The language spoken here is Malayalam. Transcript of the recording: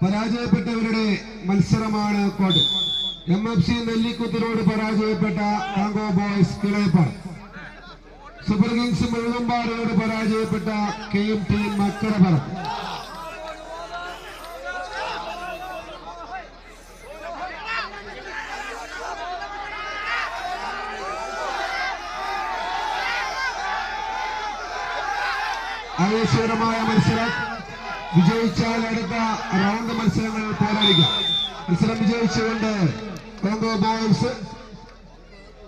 പരാജയപ്പെട്ടവരുടെ മത്സരമാണ് കോട്ട് എം എഫ് സി നെല്ലിക്കുത്തിനോട് പരാജയപ്പെട്ട കാങ്കോ ബോയ്സ് കിളേപ്പർ സൂപ്പർ കിങ്സ് മുഴുവമ്പാടിനോട് പരാജയപ്പെട്ട കെ എം ടി മക്കരപ്പുറം ആവേശകരമായ മത്സരം വിജയിച്ചാൽ അടുത്ത റൗണ്ട് മത്സരങ്ങൾ പോരാടിക്കാം. മത്സരം വിജയിച്ചുകൊണ്ട് കോങ്കോ ബോയ്സ്